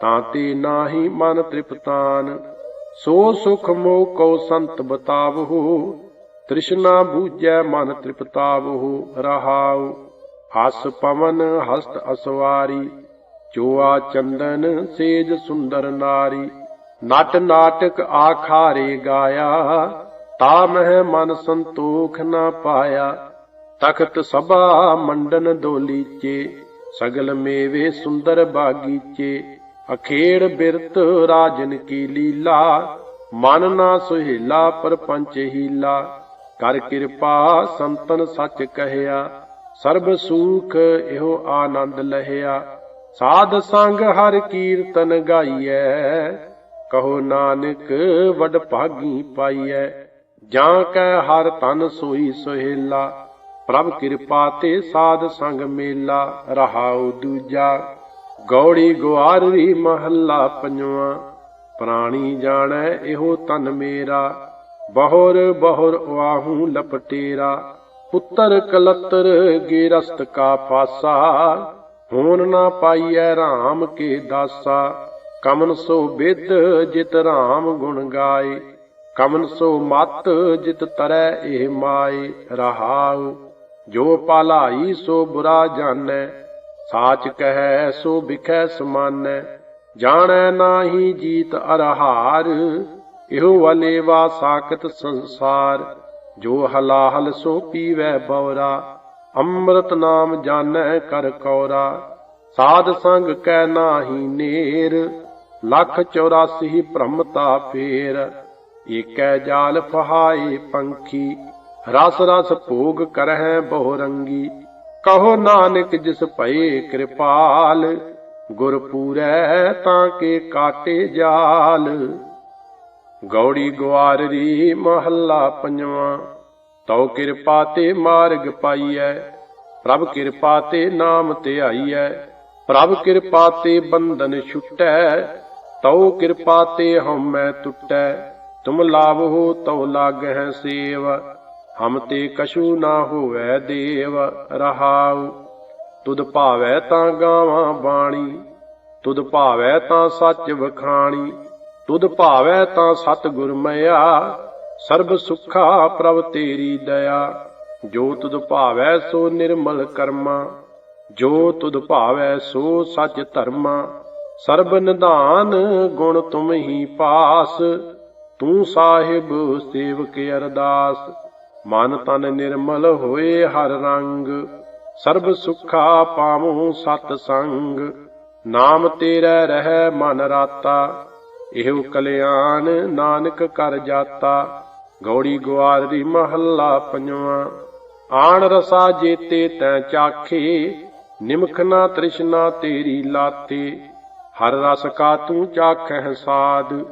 ਤਾਂ ਤੇ ਨਾਹੀ ਮਨ ਤ੍ਰਿਪਤਾਨ। ਸੋ ਸੁਖ ਮੋਹ ਕੋ ਸੰਤ ਬਤਾਵਹੁ ਤ੍ਰਿਸ਼ਨਾ ਬੂਝੈ ਮਨ ਤ੍ਰਿਪਤਾਵਹੁ ਰਹਾਉ, ਹਸ ਪਵਨ ਹਸਤ ਅਸਵਾਰੀ, ਚੋਆ ਚੰਦਨ ਸੇਜ ਸੁੰਦਰ ਨਾਰੀ, ਨਟ ਨਾਟਕ ਆਖਾਰੇ ਗਾਇਆ, ਤਾ ਮਹਿ ਮਨ ਸੰਤੋਖ ਨਾ ਪਾਇਆ, ਤਖਤ ਸਭਾ ਮੰਡਨ ਦੋਲੀਚੇ ਸਗਲ ਮੇਵੇ ਸੁੰਦਰ ਬਾਗੀਚੇ, ਅਖੇੜ ਬਿਰਤ ਰਾਜਨ ਕੀ ਲੀਲਾ, ਮਨ ਨਾ ਸੁਹੇਲਾ ਪਰਪੰਚ ਹੀਲਾ। ਕਰ ਕਿਰਪਾ ਸੰਤਨ ਸੱਚ ਕਹਿਆ, ਸਰਬ ਸੂਖ ਇਹੋ ਆਨੰਦ ਲਹਿਆ। ਸਾਧ ਸੰਗ ਹਰ ਕੀਰਤਨ ਗਾਈਐ, ਕਹੋ ਨਾਨਕ ਵਡ ਭਾਗੀ ਪਾਈਐ। ਜਾਂ ਕੈ ਹਰ ਤਨ ਸੋਈ ਸੁਹੇਲਾ, ਪ੍ਰਭ ਕਿਰਪਾ ਤੇ ਸਾਧ ਸੰਗ ਮੇਲਾ, ਰਹਾਉ ਦੂਜਾ। ਗੌੜੀ ਗੁਆਰੀ ਮਹੱਲਾ ਪੰਜਵਾਂ, ਪ੍ਰਾਣੀ ਜਾਣੈ ਇਹੋ ਤਨ ਮੇਰਾ। ਬਹੁਰ ਬਹੁਰ ਵਾਹੂ ਲਪਟੇਰਾ, ਪੁੱਤਰ ਕਲਤਰ ਗੇਰਸਤ ਕਾ ਪਾਸਾ ਹੋਣ ਨਾ ਪਾਈਐ RAM ਕੇ ਦਾਸਾ, ਕਮਨ ਸੋ ਬਿਦ ਜਿਤ RAM ਗੁਣ ਗਾਏ, ਕਮਨ ਸੋ ਮਤ ਜਿਤ ਤਰੈ ਇਹ ਮਾਏ, ਰਹਾਉ, ਜੋ ਪਾਲਾਈ ਸੋ ਬੁਰਾ ਜਾਣੈ, ਸਾਚ ਕਹੈ ਸੋ ਵਿਖੈ ਸਮਾਨੈ, ਜਾਣੈ ਨਾਹੀ ਜੀਤ ਅਰਹਾਰ ਇਹੋ ਵਲੇਵਾ ਸਾਖਤ ਸੰਸਾਰ, ਜੋ ਹਲਾਹਲ ਸੋ ਪੀਵੈ ਬਉਰਾ ਅੰਮ੍ਰਿਤ ਨਾਮ ਜਾਣੈ ਕਰ ਕੌਰਾ, ਸਾਧ ਸੰਗ ਕੈ ਨਾਹੀ ਨੇਰ, ਲੱਖ 84 ਭ੍ਰਮਤਾ ਫੇਰ, ਏਕੈ ਜਾਲ ਫਹਾਏ ਪੰਖੀ, ਰਸ ਰਸ ਭੋਗ ਕਰਹਿ ਬਹੁ ਰੰਗੀ ਕਹੋ ਨਾਨਕ ਜਿਸ ਭਏ ਕਿਰਪਾਲ, ਗੁਰ ਪੂਰੈ ਤਾਂ ਕੇ ਕਾਟੇ ਜਾਲ। ਗੌੜੀ ਗਵਾਰੀ ਮਹੱਲਾ ਪੰਜਵਾਂ। ਤਉ ਕਿਰਪਾ ਤੇ ਮਾਰਗ ਪਾਈਐ, ਪ੍ਰਭ ਕਿਰਪਾ ਤੇ ਨਾਮ ਧਿਆਈਐ ਪ੍ਰਭ ਕਿਰਪਾ ਤੇ ਬੰਧਨ ਛੁਟੈ, ਤਉ ਕਿਰਪਾ ਤੇ ਹਉਮੈ ਟੁਟੈ ਤੁਮ ਲਾਭੋ ਤਉ ਲਾਗਹਿ ਸੇਵ, ਹਮ ਤੇ ਕਛੂ ਨਾ ਹੋਵੈ ਦੇਵ ਰਹਾਉ। ਤੁਧ ਭਾਵੈ ਤਾਂ ਗਾਵਾਂ ਬਾਣੀ, ਤੁਧ ਭਾਵੈ ਤਾਂ ਸੱਚ ਵਖਾਣੀ ਤੁਧ ਭਾਵੈ ਤਾਂ ਸਤ ਗੁਰ ਸਰਬ ਸੁਖਾ ਪ੍ਰਭ ਤੇਰੀ ਦਇਆ। ਜੋ ਤੁਧ ਭਾਵੈ ਸੋ ਨਿਰਮਲ ਕਰਮਾ, ਜੋ ਤੁਧ ਭਾਵੈ ਸੋ ਸੱਚ ਧਰਮਾ। ਸਰਬ ਨਿਧਾਨ ਗੁਣ ਤੁਮ ਹੀ ਪਾਸ, ਤੂੰ ਸਾਹਿਬ ਸੇਵਕ ਅਰਦਾਸ। ਮਨ ਤਨ ਨਿਰਮਲ ਹੋਏ ਹਰ ਰੰਗ, ਸਰਬ ਸੁਖਾ ਪਾਵੋ ਸਤ ਸੰਗ। ਨਾਮ ਤੇਰਾ ਰਹਿ ਮਨ ਰਾਤਾ ਇਹੋ ਕਲਿਆਣ ਨਾਨਕ ਕਰ ਜਾਤਾ, ਗੌੜੀ ਗਵਾਰੀ ਮਹੱਲਾ ਪੰਜਵਾਂ। ਆਣ ਰਸਾ ਜੇਤੇ ਤੈ ਚਾਖੇ, ਨਿਮਖ ਨਾ ਤ੍ਰਿਸ਼ਨਾ ਤੇਰੀ ਲਾਤੇ। ਹਰ ਰਸ ਕਾ ਤੂੰ ਚਾਖਹਿ ਸਾਦ,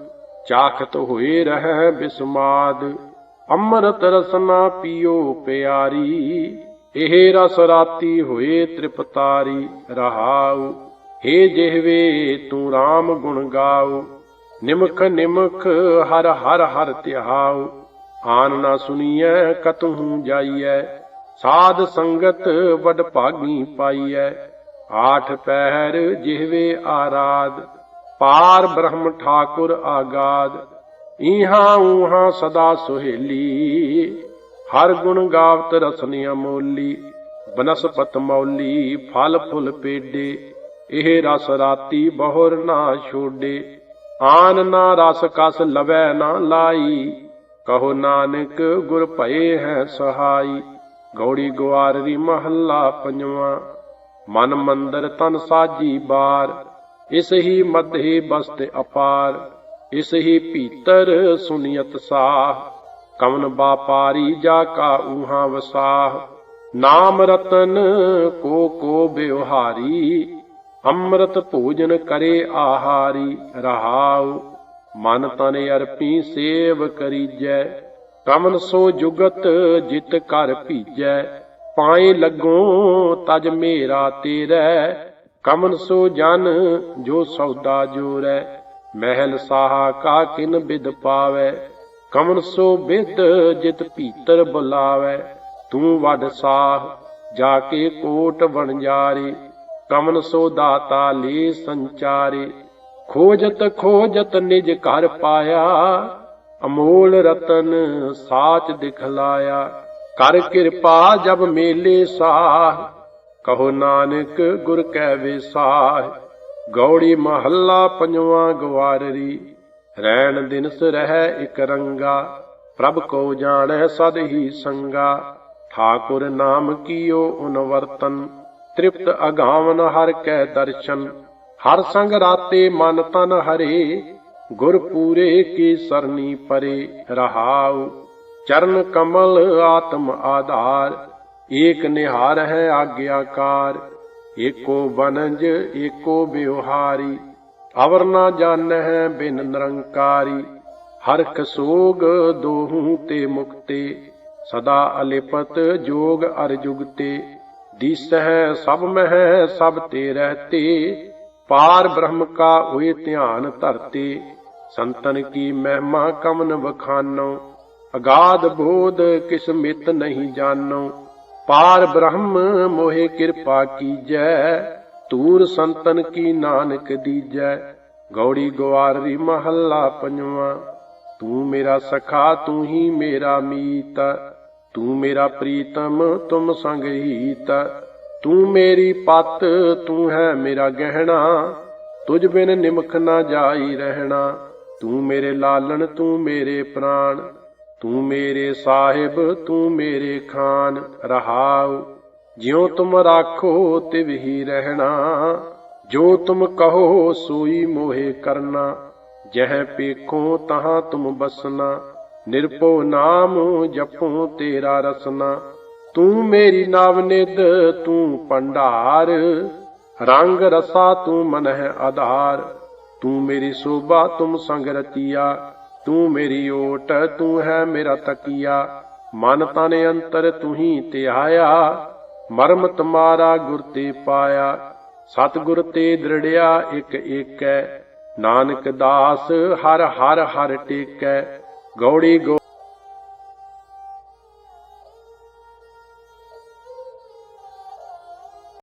ਚਾਖਤ ਹੋਏ ਰਹਿ ਬਿਸਮਾਦ। ਅੰਮ੍ਰਿਤ ਰਸਨਾ ਪੀਓ ਪਿਆਰੀ, ਇਹ ਰਸ ਰਾਤੀ ਹੋਏ ਤ੍ਰਿਪਤਾਰੀ। ਰਹਾਉ, ਹੇ ਜਿਹਵੇ ਤੂੰ RAM ਗੁਣ ਗਾਓ ਨਿਮਖ ਨਿਮਖ ਹਰ ਹਰ ਹਰ ਧਿਆਉ ਆਨ ਨਾ ਸੁਣੀਐ ਕਤਹੂ ਜਾਈਐ। ਸਾਧ ਸੰਗਤ ਵਡ ਭਾਗੀ ਪਾਈਐ। ਆਠ ਪਹਿਰ ਜਿਹਵੇ ਆਰਾਧ, ਪਾਰ ਬ੍ਰਹਮ ਠਾਕੁਰ ਆਗਾਦ। ਈਹਾਂ ਊਹਾਂ ਸਦਾ ਸੁਹੇਲੀ, ਹਰ ਗੁਣ ਗਾਵਤ ਰਸਨ ਅਮੋਲੀ। ਬਨਸਪਤ ਮੌਲੀ, ਫਲ ਫੁੱਲ ਪੇਡੇ, ਇਹ ਰਸ ਰਾਤੀ ਬਹੁਰ ਨਾ ਛੋਡੇ। ਆਨ ਨਾ ਰਸ ਕਸ ਲਵੈ ਨਾ ਲਾਈ, ਕਹੋ ਨਾਨਕ ਗੁਰ ਭਏ ਹੈ ਸਹਾਈ। ਗੌੜੀ ਗਵਾਰੀ ਮਹੱਲਾ ਪੰਜਵਾਂ, ਮਨ ਮੰਦਰ ਤਨ ਸਾਜੀ ਬਾਰ। ਇਸ ਹੀ ਮਧੇ ਬਸਤ ਅਪਾਰ, ਇਸ ਹੀ ਭੀਤਰ ਸੁਨੀਅਤ ਸਾਹ। ਕਵਨ ਬਾਪਾਰੀ ਜਾ ਕਾ ਊਹਾ ਵਸਾਹ, ਨਾਮ ਰਤਨ ਕੋ ਕੋ ਬਿਵਹਾਰੀ। ਅੰਮ੍ਰਿਤ ਭੋਜਨ ਕਰੇ ਆਹਾਰੀ, ਰਹਾਉ, ਮਨ ਤਨ ਅਰਪੀ, ਸੇਵ ਕਰੀਜੈ। ਕਮਨ ਸੋ ਜੁਗਤ ਜਿਤ ਕਰ ਭੀਜੈ। ਪਾਏ ਲੱਗੋ ਤਜ ਮੇਰਾ ਤੇਰੈ। ਕਮਨ ਸੋ ਜਨ ਜੋ ਸੌਦਾ ਜੋਰੈ। ਮਹਿਲ ਸਾਹਾ ਕਾ ਕਿਨ ਬਿਦ ਪਾਵੈ। ਕਮਨ ਸੋ ਬਿਦ ਜਿਤ ਭੀਤਰ ਬੁਲਾਵੈ। ਤੂੰ ਵੱਡ ਸਾਹ, ਜਾ ਕੇ ਕੋਟ ਵਣਜਾਰੇ। ਕਮਨ ਸੋ ਦਾਤਾ ਲੇ ਸੰਚਾਰੇ। ਖੋਜਤ ਖੋਜਤ ਨਿਜ ਘਰ ਪਾਇਆ, ਅਮੋਲ ਰਤਨ ਸਾਚ ਦਿਖਲਾਇਆ। ਕਰ ਕਿਰਪਾ ਜਬ ਮੇਲੇ ਸਾਹ, ਕਹੋ ਨਾਨਕ ਗੁਰ ਕੈ ਵਿਸਾਹ। ਗੌੜੀ ਮਹੱਲਾ ਪੰਜਵਾਂ ਗਵਾਰਰੀ, ਰੈਣ ਦਿਨਸ ਰਹਿ ਇਕ ਰੰਗਾ। ਪ੍ਰਭ ਕੋ ਜਾਣੈ ਸਦ ਹੀ ਸੰਗਾ, ਠਾਕੁਰ ਨਾਮ ਕੀਓ ਉਨਵਰਤਨ। ਤ੍ਰਿਪਤ ਅਗਾਵਨ ਹਰ ਕੈ ਦਰਸ਼ਨ। ਹਰ ਸੰਗ ਰਾਤੇ ਮਨ ਤਨ ਹਰੇ, ਗੁਰ ਪੂਰੇ ਕੀ ਸਰਨੀ ਪਰੇ ਰਹਾਉ। ਚਰਨ ਕਮਲ ਆਤਮ ਆਧਾਰ, ਏਕ ਨਿਹਾਰ ਹੈ ਆਗਿਆਕਾਰ। ਏਕੋ ਬਨਜ ਏਕੋ ਬਿਵਹਾਰੀ ਅਵਰ ਨਾ ਹੈ ਬਿਨ ਨਿਰੰਕਾਰੀ। ਹਰਖ ਸੋਗ ਦੋਹੂ ਤੇ ਮੁਕਤੇ, ਸਦਾ ਅਲਿਪਤ ਜੋਗ ਅਰਜੁਗਤੇ ਦਿਸਹਿ ਸਭ ਮਹਿ ਸਭ ਤੇ ਰਹਤੇ, ਪਾਰ ਬ੍ਰਹਮ ਕਾ ਹੋਏ ਧਿਆਨ ਧਰਤੇ। ਸੰਤਨ ਕੀ ਮਹਿਮਾ ਕਮਨ ਵਖਾਨੋ, ਅਗਾਧ ਬੋਧ ਕਿਸ ਨਹੀਂ ਜਾਣੋ ਪਾਰ ਬ੍ਰਹਮ ਮੋਹਿ ਕਿਰਪਾ ਕੀਜੈ, ਤੂਰ ਸੰਤਨ ਕੀ ਨਾਨਕ ਦੀਜੈ। ਗੌੜੀ ਗਵਾਰੀ ਮਹੱਲਾ ਪੰਜਵਾਂ, ਤੂੰ ਮੇਰਾ ਸਖਾ, ਤੂੰ ਹੀ ਮੇਰਾ ਮੀਤ। ਤੂੰ ਮੇਰਾ ਪ੍ਰੀਤਮ, ਤੁਮ ਸੰਗ ਹੀਤ। ਤੂੰ ਮੇਰੀ ਪਤ, ਤੂੰ ਹੈ ਮੇਰਾ ਗਹਿਣਾ। ਤੁਝ ਬਿਨ ਨਿਮਖ ਨਾ ਜਾਈ ਰਹਿਣਾ। ਤੂੰ ਮੇਰੇ ਲਾਲਣ, ਤੂੰ ਮੇਰੇ ਪ੍ਰਾਣ। ਤੂੰ ਮੇਰੇ ਸਾਹਿਬ, ਤੂੰ ਮੇਰੇ ਖਾਨ। ਰਹਾਉ, ਜਿਉ ਤੁਮ ਰਾਖੋ, ਤਿਵ ਹੀ ਰਹਿਣਾ। ਜੋ ਤੁਮ ਕਹੋ, ਸੋਈ ਮੋਹਿ ਕਰਨਾ। ਜਹ ਪੇਖੋ ਤਹਾਂ ਤੁਮ ਬਸਨਾ ਨਿਰਭਉ ਨਾਮ ਜਪਉ ਤੇਰਾ ਰਸਨਾ। ਤੂੰ ਮੇਰੀ ਨਾਵ ਤੂੰ ਭੰਡਾਰ। ਰੰਗ ਰਸਾ ਤੂੰ ਮਨ ਹੈ ਆਧਾਰ। ਤੂੰ ਮੇਰੀ ਸੋਭਾ, ਤੁਮ ਸੰਗ ਰਤੀਆ ਤੂੰ ਮੇਰੀ ਓਟ, ਤੂੰ ਹੈ ਮੇਰਾ ਤਕੀਆ। ਮਨ ਤਨ ਅੰਤਰ ਤੂੰ ਹੀ ਧਿਆਇਆ। ਮਰਮ ਤੁਮਾਰਾ ਗੁਰ ਤੇ ਪਾਇਆ। ਸਤਿਗੁਰ ਤੇ ਦ੍ਰਿੜਿਆ ਇਕ ਏਕੈ। ਨਾਨਕ ਦਾਸ ਹਰ ਹਰ ਹਰ ਟੇਕੈ। ਗੌੜੀ ਗੋ